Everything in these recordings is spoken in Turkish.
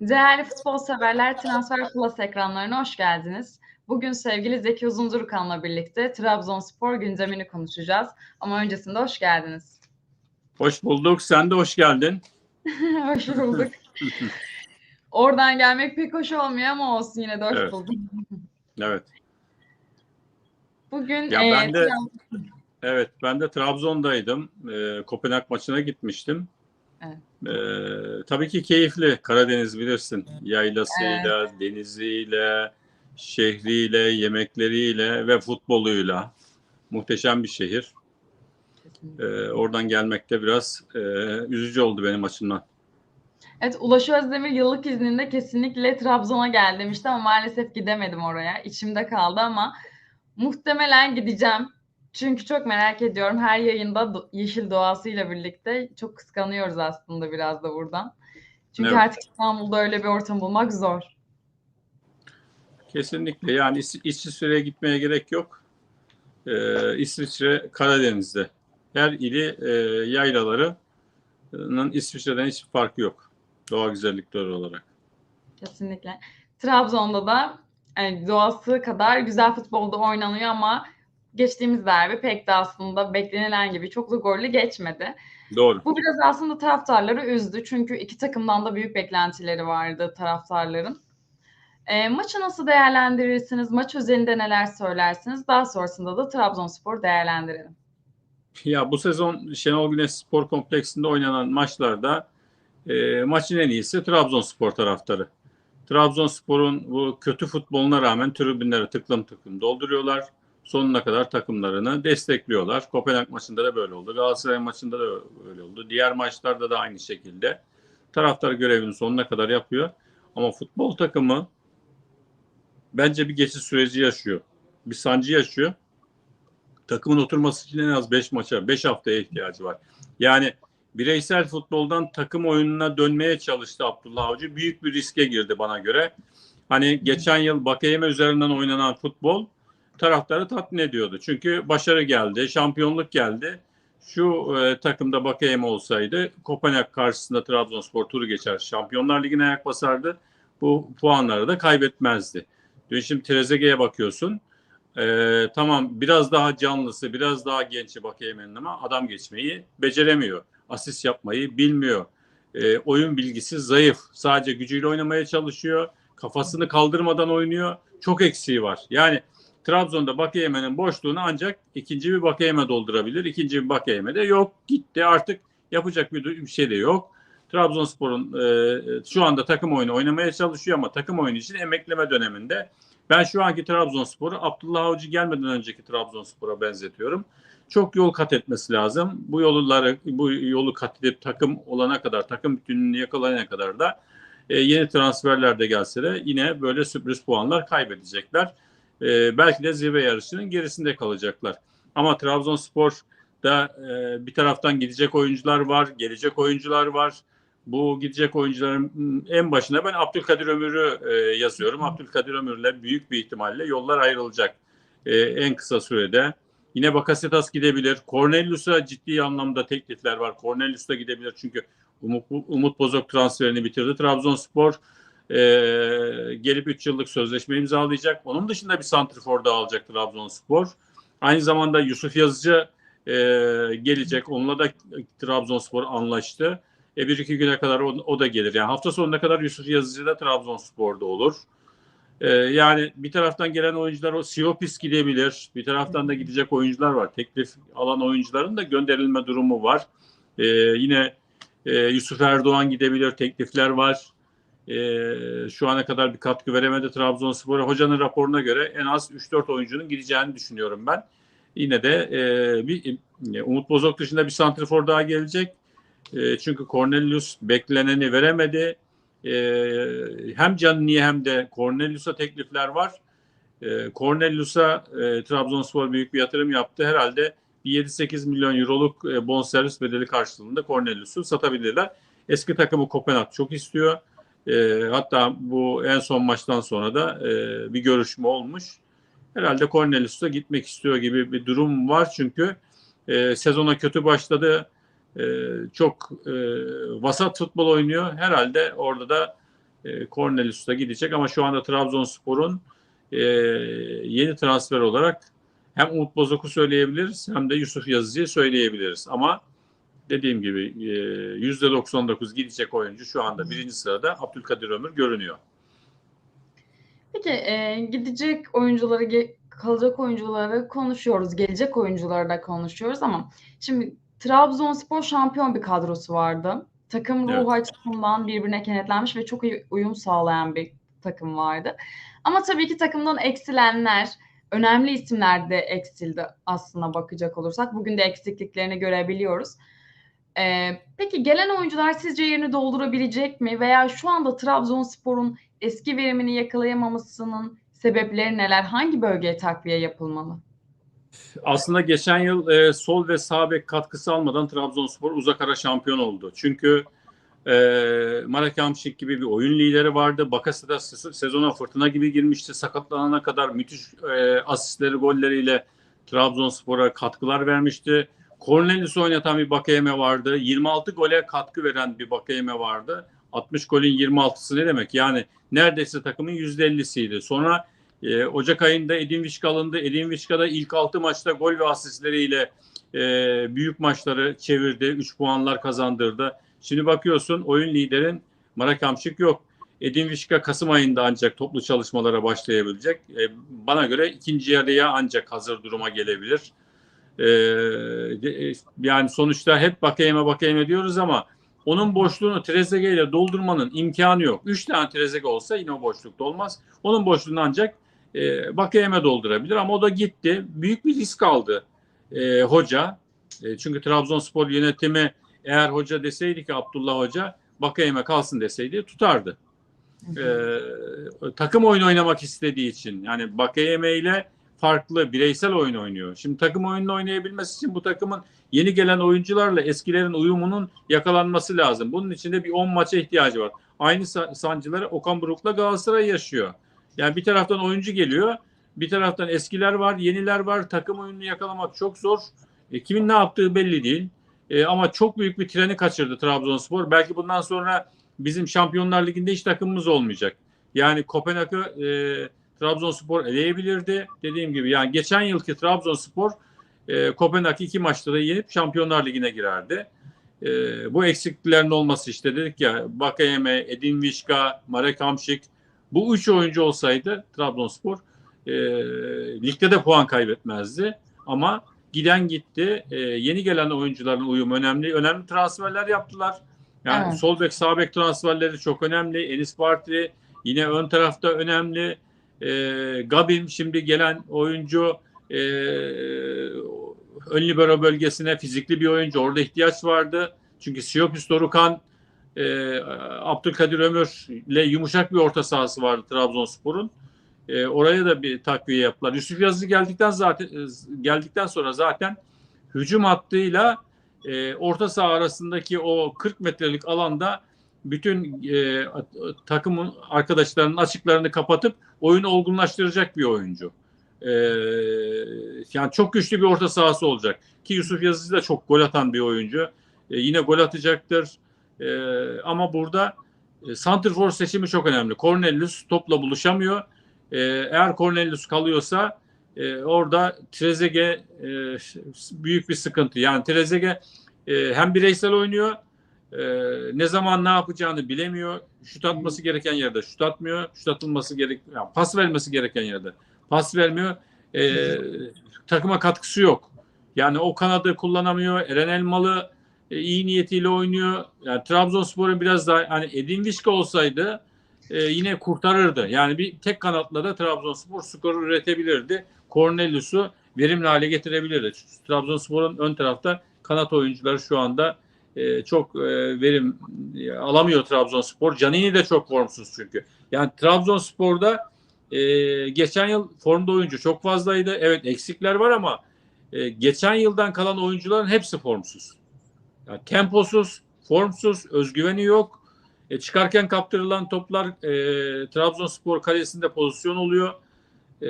Değerli futbol severler Transfer Plus ekranlarına hoş geldiniz. Bugün sevgili Zeki Uzundurukan'la birlikte Trabzonspor gündemini konuşacağız. Ama öncesinde hoş geldiniz. Hoş bulduk. Sen de hoş geldin. hoş bulduk. Oradan gelmek pek hoş olmuyor ama olsun yine de hoş Evet. bulduk. Evet. Bugün Ya e, ben de evet ben de Trabzon'daydım. Ee, Kopenhag maçına gitmiştim. Evet. Ee, tabii ki keyifli. Karadeniz bilirsin. Yaylasıyla, deniziyle, şehriyle, yemekleriyle ve futboluyla muhteşem bir şehir. Ee, oradan gelmek de biraz e, üzücü oldu benim açımdan. Evet Ulaş Özdemir yıllık izninde kesinlikle Trabzon'a gel demişti ama maalesef gidemedim oraya. İçimde kaldı ama muhtemelen gideceğim. Çünkü çok merak ediyorum. Her yayında yeşil doğasıyla birlikte çok kıskanıyoruz aslında biraz da buradan. Çünkü Evet. artık İstanbul'da öyle bir ortam bulmak zor. Kesinlikle. Yani İs- İsviçre'ye gitmeye gerek yok. Ee, İsviçre Karadeniz'de. Her ili e, yaylalarının İsviçre'den hiç farkı yok. Doğa güzellikleri olarak. Kesinlikle. Trabzon'da da yani doğası kadar güzel futbolda oynanıyor ama geçtiğimiz derbi pek de aslında beklenilen gibi çok da gollü geçmedi. Doğru. Bu biraz aslında taraftarları üzdü. Çünkü iki takımdan da büyük beklentileri vardı taraftarların. E, maçı nasıl değerlendirirsiniz? Maç özelinde neler söylersiniz? Daha sonrasında da Trabzonspor değerlendirelim. Ya bu sezon Şenol Güneş Spor Kompleksinde oynanan maçlarda e, maçın en iyisi Trabzonspor taraftarı. Trabzonspor'un bu kötü futboluna rağmen tribünleri tıklım tıklım dolduruyorlar. Sonuna kadar takımlarını destekliyorlar. Kopenhag maçında da böyle oldu. Galatasaray maçında da öyle oldu. Diğer maçlarda da aynı şekilde. Taraftar görevini sonuna kadar yapıyor. Ama futbol takımı bence bir geçiş süreci yaşıyor. Bir sancı yaşıyor takımın oturması için en az 5 maça, 5 haftaya ihtiyacı var. Yani bireysel futboldan takım oyununa dönmeye çalıştı Abdullah Avcı. Büyük bir riske girdi bana göre. Hani geçen yıl Bakayeme üzerinden oynanan futbol taraftarı tatmin ediyordu. Çünkü başarı geldi, şampiyonluk geldi. Şu e, takımda Bakayeme olsaydı Kopenhag karşısında Trabzonspor turu geçer. Şampiyonlar Ligi'ne ayak basardı. Bu puanları da kaybetmezdi. Dün şimdi Trezeguet'e bakıyorsun. Ee, tamam biraz daha canlısı, biraz daha gençi Bakayemen'in ama adam geçmeyi beceremiyor. Asist yapmayı bilmiyor. Ee, oyun bilgisi zayıf. Sadece gücüyle oynamaya çalışıyor. Kafasını kaldırmadan oynuyor. Çok eksiği var. Yani Trabzon'da Bakayemen'in boşluğunu ancak ikinci bir Bakayeme doldurabilir. İkinci bir Bakayeme de yok. Gitti artık yapacak bir, bir şey de yok. Trabzonspor'un e, şu anda takım oyunu oynamaya çalışıyor ama takım oyunu için emekleme döneminde. Ben şu anki Trabzonspor'u Abdullah Avcı gelmeden önceki Trabzonspor'a benzetiyorum. Çok yol kat etmesi lazım. Bu yolları bu yolu kat edip takım olana kadar, takım bütünlüğünü yakalayana kadar da e, yeni transferler de gelse de yine böyle sürpriz puanlar kaybedecekler. E, belki de zirve yarışının gerisinde kalacaklar. Ama Trabzonspor'da e, bir taraftan gidecek oyuncular var, gelecek oyuncular var bu gidecek oyuncuların en başına ben Abdülkadir Ömür'ü e, yazıyorum. Abdülkadir Ömür'le büyük bir ihtimalle yollar ayrılacak e, en kısa sürede. Yine Bakasetas gidebilir. Cornelius'a ciddi anlamda teklifler var. Cornelius da gidebilir çünkü Umut, Umut Bozok transferini bitirdi. Trabzonspor e, gelip 3 yıllık sözleşme imzalayacak. Onun dışında bir santrifor da alacak Trabzonspor. Aynı zamanda Yusuf Yazıcı e, gelecek. Onunla da Trabzonspor anlaştı. E, bir iki güne kadar o, o da gelir. Yani hafta sonuna kadar Yusuf Yazıcı da Trabzonspor'da olur. E, yani bir taraftan gelen oyuncular o Siopis gidebilir. Bir taraftan da gidecek oyuncular var. Teklif alan oyuncuların da gönderilme durumu var. E, yine e, Yusuf Erdoğan gidebilir. Teklifler var. E, şu ana kadar bir katkı veremedi Trabzonspor'a. Hocanın raporuna göre en az 3-4 oyuncunun gideceğini düşünüyorum ben. Yine de e, bir Umut Bozok dışında bir santrifor daha gelecek. E, çünkü Cornelius bekleneni veremedi. E, hem Canini'ye hem de Cornelius'a teklifler var. E, Cornelius'a e, Trabzonspor büyük bir yatırım yaptı. Herhalde bir 7-8 milyon euroluk e, bonservis bedeli karşılığında Cornelius'u satabilirler. Eski takımı Kopenhag çok istiyor. E, hatta bu en son maçtan sonra da e, bir görüşme olmuş. Herhalde Cornelius'a gitmek istiyor gibi bir durum var. Çünkü e, sezona kötü başladı. Ee, çok e, vasat futbol oynuyor. Herhalde orada da E, Cornelius gidecek ama şu anda Trabzonspor'un e, yeni transfer olarak hem Umut Bozok'u söyleyebiliriz hem de Yusuf Yazıcı'yı söyleyebiliriz. Ama dediğim gibi e, %99 gidecek oyuncu şu anda birinci sırada Abdülkadir Ömür görünüyor. Peki e, gidecek oyuncuları, ge- kalacak oyuncuları konuşuyoruz. Gelecek oyuncuları da konuşuyoruz ama şimdi Trabzonspor şampiyon bir kadrosu vardı. Takım ruhu Evet. açısından birbirine kenetlenmiş ve çok iyi uyum sağlayan bir takım vardı. Ama tabii ki takımdan eksilenler, önemli isimler de eksildi aslına bakacak olursak. Bugün de eksikliklerini görebiliyoruz. Ee, peki gelen oyuncular sizce yerini doldurabilecek mi? Veya şu anda Trabzonspor'un eski verimini yakalayamamasının sebepleri neler? Hangi bölgeye takviye yapılmalı? Aslında geçen yıl e, sol ve sağ bek katkısı almadan Trabzonspor uzak ara şampiyon oldu. Çünkü e, Marek Hamšík gibi bir oyun lideri vardı. Bakası da se- sezona fırtına gibi girmişti. Sakatlanana kadar müthiş e, asistleri, golleriyle Trabzonspor'a katkılar vermişti. Cornelius oynatan bir Bakayeme vardı. 26 gole katkı veren bir Bakayeme vardı. 60 golün 26'sı ne demek? Yani neredeyse takımın %50'siydi. Sonra e, Ocak ayında Edin Vişka alındı. Edin Vişka da ilk 6 maçta gol ve asistleriyle e, büyük maçları çevirdi. 3 puanlar kazandırdı. Şimdi bakıyorsun oyun liderin Marek Hamšík yok. Edin Vişka Kasım ayında ancak toplu çalışmalara başlayabilecek. E, bana göre ikinci yarıya ancak hazır duruma gelebilir. E, de- e, yani sonuçta hep Bakayeme Bakayeme diyoruz ama onun boşluğunu Trezeguet ile doldurmanın imkanı yok. Üç tane Trezeguet olsa yine o boşlukta olmaz. Onun boşluğunu ancak e, Bakayeme doldurabilir ama o da gitti. Büyük bir risk aldı e, hoca. E, çünkü Trabzonspor yönetimi eğer hoca deseydi ki Abdullah Hoca Bakayeme kalsın deseydi tutardı. E, takım oyunu oynamak istediği için yani Bakayeme ile farklı bireysel oyun oynuyor. Şimdi takım oyununu oynayabilmesi için bu takımın yeni gelen oyuncularla eskilerin uyumunun yakalanması lazım. Bunun için de bir 10 maça ihtiyacı var. Aynı sa- sancıları Okan Buruk'la Galatasaray yaşıyor. Yani bir taraftan oyuncu geliyor, bir taraftan eskiler var, yeniler var. Takım oyununu yakalamak çok zor. E, kimin ne yaptığı belli değil. E, ama çok büyük bir treni kaçırdı Trabzonspor. Belki bundan sonra bizim Şampiyonlar Ligi'nde hiç takımımız olmayacak. Yani Kopenhag'ı e, Trabzonspor eleyebilirdi. Dediğim gibi yani geçen yılki Trabzonspor e, Kopenhag iki maçta da yenip Şampiyonlar Ligi'ne girerdi. E, bu eksikliklerin olması işte dedik ya Bakayeme, Edin Vişka, Marek Hamšík bu üç oyuncu olsaydı Trabzonspor e, ligde de puan kaybetmezdi. Ama giden gitti. E, yeni gelen oyuncuların uyumu önemli. Önemli transferler yaptılar. Yani Evet. sol bek sağ bek transferleri çok önemli. Enis Partili yine ön tarafta önemli. E, Gabim şimdi gelen oyuncu e, ön libero bölgesine fizikli bir oyuncu. Orada ihtiyaç vardı. Çünkü Siopis Dorukan e, Abdülkadir Ömür ile yumuşak bir orta sahası vardı Trabzonspor'un. E, oraya da bir takviye yaptılar. Yusuf Yazıcı geldikten zaten geldikten sonra zaten hücum hattıyla e, orta saha arasındaki o 40 metrelik alanda bütün e, takımın arkadaşlarının açıklarını kapatıp oyunu olgunlaştıracak bir oyuncu. E, yani çok güçlü bir orta sahası olacak. Ki Yusuf Yazıcı da çok gol atan bir oyuncu. E, yine gol atacaktır. E, ama burada e, Santrfor seçimi çok önemli. Cornelius topla buluşamıyor. E, eğer Cornelius kalıyorsa e, orada Trezeguet e, büyük bir sıkıntı. Yani Trezeguet e, hem bireysel oynuyor e, ne zaman ne yapacağını bilemiyor. Şut atması gereken yerde şut atmıyor. Şut atılması gerek yani pas vermesi gereken yerde pas vermiyor. E, takıma katkısı yok. Yani o kanadı kullanamıyor. Eren Elmalı e, iyi niyetiyle oynuyor. Yani Trabzonspor'un biraz daha hani Edin Vişka olsaydı e, yine kurtarırdı. Yani bir tek kanatla da Trabzonspor skoru üretebilirdi. Cornelius'u verimli hale getirebilirdi. Trabzonspor'un ön tarafta kanat oyuncuları şu anda e, çok e, verim e, alamıyor Trabzonspor. Canini de çok formsuz çünkü. Yani Trabzonspor'da geçen yıl formda oyuncu çok fazlaydı. Evet eksikler var ama geçen yıldan kalan oyuncuların hepsi formsuz. Yani temposuz, formsuz, özgüveni yok. E, çıkarken kaptırılan toplar e, Trabzonspor kalesinde pozisyon oluyor. E,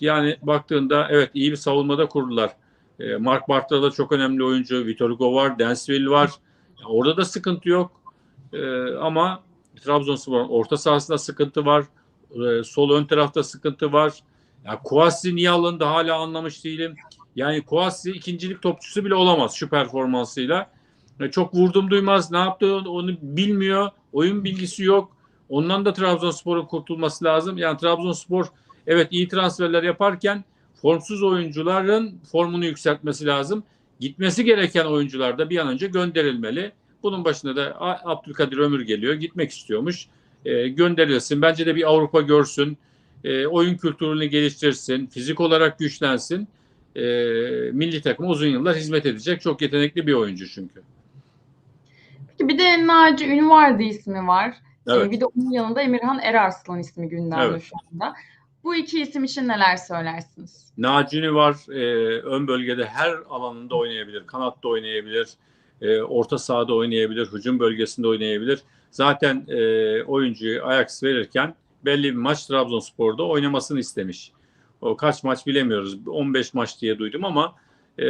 yani baktığında evet iyi bir savunmada kurdular. E, Mark Bartra da çok önemli oyuncu. Vitor Hugo var, Densville var. Ya orada da sıkıntı yok. E, ama Trabzonspor'un orta sahasında sıkıntı var. E, sol ön tarafta sıkıntı var. Ya Kouassi niye alındı hala anlamış değilim. Yani Kouassi ikincilik topçusu bile olamaz şu performansıyla. E, çok vurdum duymaz. Ne yaptı onu bilmiyor. Oyun bilgisi yok. Ondan da Trabzonspor'un kurtulması lazım. Yani Trabzonspor evet iyi transferler yaparken formsuz oyuncuların formunu yükseltmesi lazım. Gitmesi gereken oyuncular da bir an önce gönderilmeli. Bunun başında da Abdülkadir Ömür geliyor. Gitmek istiyormuş. E, gönderilsin. Bence de bir Avrupa görsün. E, oyun kültürünü geliştirsin. Fizik olarak güçlensin. E, milli takıma uzun yıllar hizmet edecek. Çok yetenekli bir oyuncu çünkü. Peki bir de Naci Ünvardı ismi var. Evet. Ee, bir de onun yanında Emirhan Erarslan ismi gündemde Evet. şu anda. Bu iki isim için neler söylersiniz? Nacini var. E, ön bölgede her alanında oynayabilir. Kanatta oynayabilir. E, orta sahada oynayabilir. Hücum bölgesinde oynayabilir. Zaten e, oyuncuyu Ajax verirken belli bir maç Trabzonspor'da oynamasını istemiş. O kaç maç bilemiyoruz. 15 maç diye duydum ama e,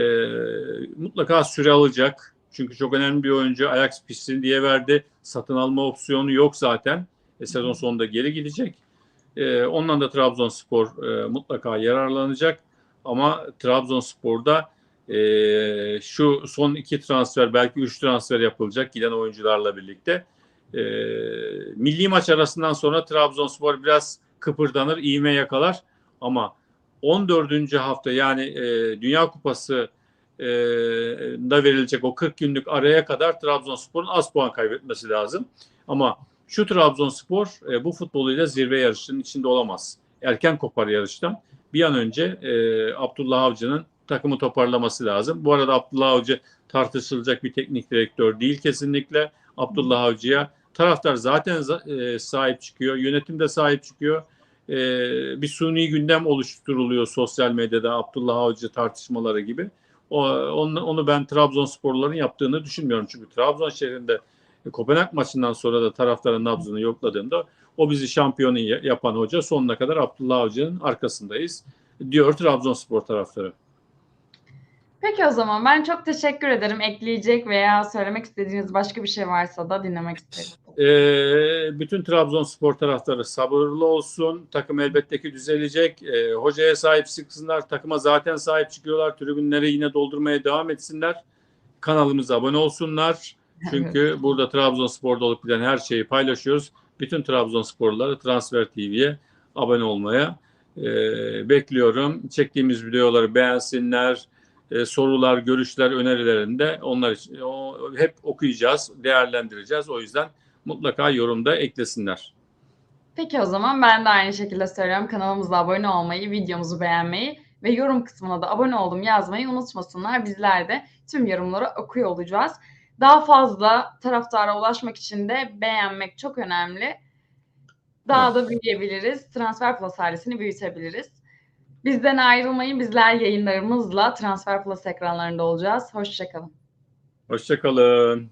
mutlaka süre alacak. Çünkü çok önemli bir oyuncu. Ajax pişsin diye verdi. Satın alma opsiyonu yok zaten. E, sezon sonunda geri gidecek. E, ondan da Trabzonspor e, mutlaka yararlanacak. Ama Trabzonspor'da e, şu son iki transfer belki üç transfer yapılacak giden oyuncularla birlikte. E, milli maç arasından sonra Trabzonspor biraz kıpırdanır, iğme yakalar. Ama 14. hafta yani e, Dünya Kupası e, da verilecek o 40 günlük araya kadar Trabzonspor'un az puan kaybetmesi lazım. Ama şu Trabzonspor e, bu futboluyla zirve yarışının içinde olamaz. Erken kopar yarıştan. Bir an önce e, Abdullah Avcı'nın takımı toparlaması lazım. Bu arada Abdullah Avcı tartışılacak bir teknik direktör değil kesinlikle. Abdullah Avcı'ya taraftar zaten za- e, sahip çıkıyor. Yönetim de sahip çıkıyor. E, bir suni gündem oluşturuluyor sosyal medyada Abdullah Avcı tartışmaları gibi. O, onu, onu ben Trabzonsporların yaptığını düşünmüyorum. Çünkü Trabzon şehrinde Kopenhag maçından sonra da taraftarın nabzını yokladığında o bizi şampiyonu ya- yapan hoca sonuna kadar Abdullah Avcı'nın arkasındayız diyor Trabzonspor taraftarı. Peki o zaman ben çok teşekkür ederim. Ekleyecek veya söylemek istediğiniz başka bir şey varsa da dinlemek isterim. Ee, bütün Trabzonspor taraftarı sabırlı olsun. Takım elbette ki düzelecek. Ee, hocaya sahip çıksınlar. Takıma zaten sahip çıkıyorlar. Tribünleri yine doldurmaya devam etsinler. Kanalımıza abone olsunlar. Çünkü burada Trabzonspor'da olup giden her şeyi paylaşıyoruz. Bütün Trabzonsporluları Transfer TV'ye abone olmaya e, bekliyorum. Çektiğimiz videoları beğensinler. E, sorular, görüşler, önerilerini de onlar için o, hep okuyacağız, değerlendireceğiz. O yüzden mutlaka yorumda eklesinler. Peki o zaman ben de aynı şekilde söylüyorum. Kanalımıza abone olmayı, videomuzu beğenmeyi ve yorum kısmına da abone oldum yazmayı unutmasınlar. Bizler de tüm yorumları okuyor olacağız. Daha fazla taraftara ulaşmak için de beğenmek çok önemli. Daha da büyüyebiliriz. Transfer Plus ailesini büyütebiliriz. Bizden ayrılmayın. Bizler yayınlarımızla Transfer Plus ekranlarında olacağız. Hoşçakalın. Hoşçakalın.